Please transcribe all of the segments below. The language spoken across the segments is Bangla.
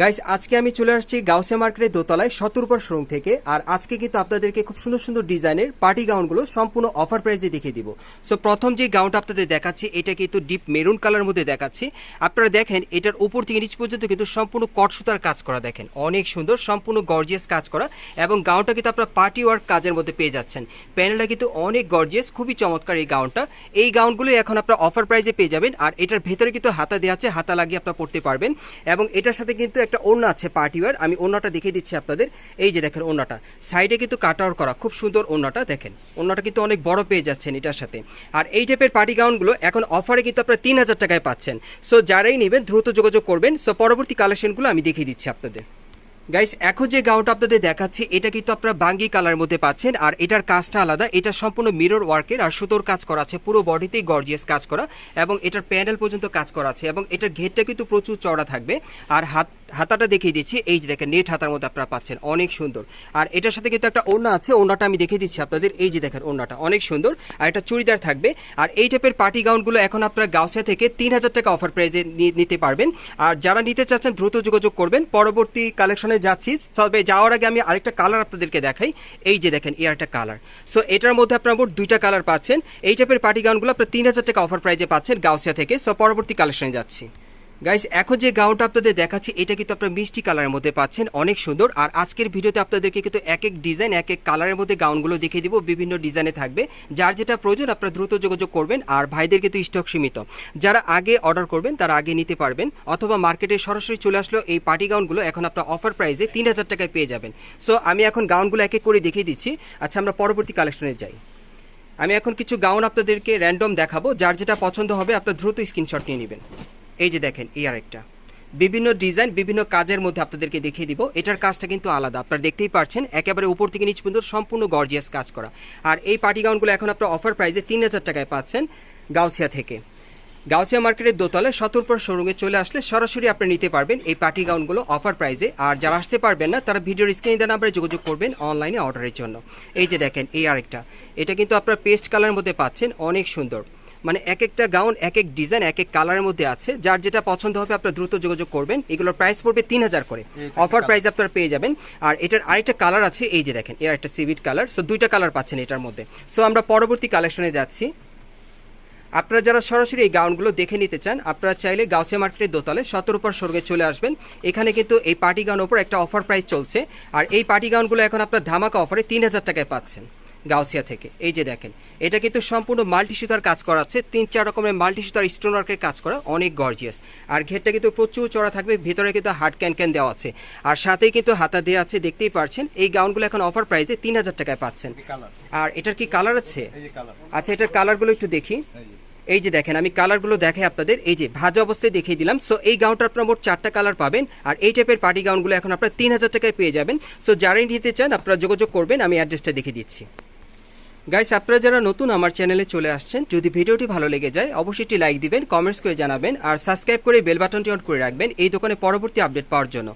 গাইস আজকে আমি চলে আসছি গাউসিয়া মার্কেটের দোতলায় সতর্পর শোরুম থেকে, আর আজকে কিন্তু আপনাদেরকে খুব সুন্দর সুন্দর ডিজাইনের পার্টি গাউনগুলো সম্পূর্ণ অফার প্রাইসে দেখিয়ে দিব। সো প্রথম যে গাউনটা আপনাদের দেখাচ্ছি, এটা কিন্তু ডিপ মেরুন কালার মধ্যে দেখাচ্ছি। আপনারা দেখেন, এটার উপর থেকে নিচ পর্যন্ত কিন্তু সম্পূর্ণ কট সুতার কাজ করা দেখেন। অনেক সুন্দর, সম্পূর্ণ গর্জিয়াস কাজ করা, এবং গাউনটা কিন্তু আপনারা পার্টি ওয়ার্ক কাজের মধ্যে পেয়ে যাচ্ছেন। প্যানেলটা কিন্তু অনেক গর্জিয়াস খুবই চমৎকার এই গাউনটা। এই গাউনগুলো এখন আপনারা অফার প্রাইসে পেয়ে যাবেন, আর এটার ভেতরে কিন্তু হাতা দেওয়া আছে, হাতা লাগিয়ে আপনারা পড়তে পারবেন। এবং এটার সাথে কিন্তু একটা ওড়না আছে পার্টি ওয়ার, আমি ওড়নাটা দেখিয়ে দিচ্ছি আপনাদের। এই যে দেখেন ওড়নাটা। সাইডে কিন্তু কাট আউট করা, খুব সুন্দর ওড়নাটা দেখেন। ওড়নাটা কিন্তু অনেক বড় পেয়ে যাচ্ছেন এটার সাথে। আর এই টাইপের পার্টি গাউনগুলো এখন অফারে কিন্তু আপনারা তিন হাজার টাকায় পাচ্ছেন। সো যারাই নেবেন, দ্রুত যোগাযোগ করবেন। সো পরবর্তী কালেকশনগুলো আমি দেখিয়ে দিচ্ছি আপনাদের। গাইস এখন যে গাউনটা আপনাদের দেখাচ্ছি, এটা কিন্তু আপনারা বাঙ্গি কালার মধ্যে পাচ্ছেন। আর এটার কাজটা আলাদা। এটা সম্পূর্ণ মিরর ওয়ার্কের আর সুতোর কাজ করা আছে। পুরো বডিতেই গর্জিয়াস কাজ করা। এবং এটার প্যানেল পর্যন্ত কাজ করা আছে। এবং এটার ঘেরটা কিন্তু প্রচুর চড়া থাকবে। আর হাত হাতাটা দেখিয়ে দিচ্ছি। এই যে দেখেন, নেট হাতার মধ্যে আপনারা পাচ্ছেন। অনেক সুন্দর। আর এটার সাথে কিন্তু একটা ওড়না আছে, ওড়নাটা আমি দেখিয়ে দিচ্ছি আপনাদের। এই যে দেখেন, ওড়নাটা অনেক সুন্দর। আর এটা চুড়িদার থাকবে। আর এই টাইপের পার্টি গাউনগুলো এখন আপনারা গাউসিয়া থেকে তিন হাজার টাকা অফার প্রাইজে নিতে পারবেন। আর যারা নিতে চাচ্ছেন, দ্রুত যোগাযোগ করবেন। পরবর্তী কালেকশনে যাচ্ছি। তবে যাওয়ার আগে আমি আরেকটা কালার আপনাদেরকে দেখাই। এই যে দেখেন, এই একটা কালার সো এটার মধ্যে আপনারা মোট দুইটা কালার পাচ্ছেন। এই টাইপের পার্টি গাউনগুলো আপনার তিন হাজার টাকা অফার প্রাইজে পাচ্ছেন গাউসিয়া থেকে। সো পরবর্তী কালেকশনে যাচ্ছি। গাইস এখন যে গাউনটা আপনাদের দেখাচ্ছি, এটা কিন্তু আপনারা মিষ্টি কালারের মধ্যে পাচ্ছেন, অনেক সুন্দর। আর আজকের ভিডিওতে আপনাদেরকে কিন্তু এক এক ডিজাইন এক এক কালারের মধ্যে গাউনগুলো দেখিয়ে দিব, বিভিন্ন ডিজাইনে থাকবে। যার যেটা প্রয়োজন, আপনারা দ্রুত যোগাযোগ করবেন, আর ভাইদের কিন্তু স্টক সীমিত। যারা আগে অর্ডার করবেন, তারা আগে নিতে পারবেন, অথবা মার্কেটে সরাসরি চলে আসলো এই পার্টি গাউনগুলো এখন আপনার অফার প্রাইসে তিন হাজার টাকায় পেয়ে যাবেন। সো আমি এখন গাউনগুলো এক এক করে দেখিয়ে দিচ্ছি। আচ্ছা আমরা পরবর্তী কালেকশনে যাই। আমি এখন কিছু গাউন আপনাদেরকে র্যান্ডম দেখাবো। যার যেটা পছন্দ হবে, আপনার দ্রুত স্ক্রিনশট নিয়ে নেবেন। এই যে দেখেন, এই আরেকটা। বিভিন্ন ডিজাইন, বিভিন্ন কাজের মধ্যে আপনাদেরকে দেখিয়ে দিব। এটার কাজটা কিন্তু আলাদা। আপনারা দেখতেই পারছেন, একেবারে উপর থেকে নিচ পর্যন্ত সম্পূর্ণ গর্জিয়াস কাজ করা। আর এই পার্টি গাউনগুলো এখন আপনার অফার প্রাইসে তিন হাজার টাকায় পাচ্ছেন গাউসিয়া থেকে। গাউসিয়া মার্কেটের দোতলায় সতর্পর শোরুমে চলে আসলে সরাসরি আপনি নিতে পারবেন এই পার্টি গাউনগুলো অফার প্রাইজে আর যারা আসতে পারবেন না, তারা ভিডিওর স্ক্রিনে দেওয়া নাম্বারে যোগাযোগ করবেন অনলাইনে অর্ডারের জন্য। এই যে দেখেন, এই আরেকটা। এটা কিন্তু আপনার পেস্ট কালারের মধ্যে পাচ্ছেন, অনেক সুন্দর। মানে এক একটা গাউন এক এক ডিজাইন এক এক কালারের মধ্যে আছে। যার যেটা পছন্দ হবে আপনার দ্রুত যোগাযোগ করবেন। এগুলোর প্রাইস পড়বে তিন হাজার করে। অফার প্রাইস আপনারা পেয়ে যাবেন। আর এটার আরেকটা কালার আছে এই যে দেখেন এর একটা সিভিট কালার সো দুইটা কালার পাচ্ছেন এটার মধ্যে। সো আমরা পরবর্তী কালেকশনে যাচ্ছি। আপনারা যারা সরাসরি এই গাউনগুলো দেখে নিতে চান আপনারা চাইলে গাউসিয়া মার্কেটের দোতলে সতেরো পর স্বর্গে চলে আসবেন। এখানে কিন্তু এই পার্টি গাউন ওপর একটা অফার প্রাইস চলছে। আর এই পার্টি গাউনগুলো এখন আপনার ধামাকা অফারে তিন হাজার টাকায় পাচ্ছেন। গাউসিয়া থেকে। এই যে দেখেন এটা কিন্তু সম্পূর্ণ মাল্টি সুতার কাজ করা আছে তিন চার রকমের মাল্টি সুতার স্টোন ওয়ার্কের কাজ করা অনেক গর্জিয়াস আর ঘেরটা কিন্তু প্রচুর চড়া থাকবে ভেতরে কিন্তু হার্ড ক্যান ক্যান দেওয়া আছে। আর সাথেই কিন্তু হাতা দেওয়া আছে দেখতেই পারছেন এই গাউনগুলো এখন অফার প্রাইসে তিন হাজার টাকায় পাচ্ছেন। আর এটার কি কালার আছে? আচ্ছা এটার কালারগুলো একটু দেখি। এই যে। দেখেন আমি কালারগুলো দেখাই আপনাদের এই যে ভাজা অবস্থায় দেখিয়ে দিলাম। সো এই গাউনটা আপনার মোট চারটা কালার পাবেন আর এই টাইপের পার্টি গাউনগুলো এখন আপনার তিন হাজার টাকায় পেয়ে যাবেন। সো যারাই নিতে চান আপনারা যোগাযোগ করবেন আমি অ্যাড্রেসটা দেখিয়ে দিচ্ছি। গাইস আপনারা যারা নতুন আমার চ্যানেলে চলে আসছেন, যদি ভিডিওটি ভালো লেগে যায়, অবশ্যই একটি লাইক দিবেন কমেন্টস করে জানাবেন, আর সাবস্ক্রাইব করে বেল বাটনটি অন করে রাখবেন, এই দোকানে পরবর্তী আপডেট পাওয়ার জন্য।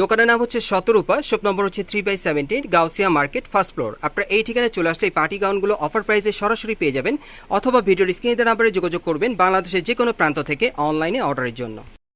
দোকানের নাম হচ্ছে শতরূপা শপ নম্বর হচ্ছে three by seventeen Gausia market first floor আপনারা এই ঠিকানায় চলে আসলে এই পার্টি গাউনগুলো অফার প্রাইসে সরাসরি পেয়ে যাবেন, অথবা ভিডিওর স্ক্রিনে নাম্বারে যোগাযোগ করবেন বাংলাদেশের যে কোনো প্রান্ত থেকে অনলাইনে অর্ডারের জন্য।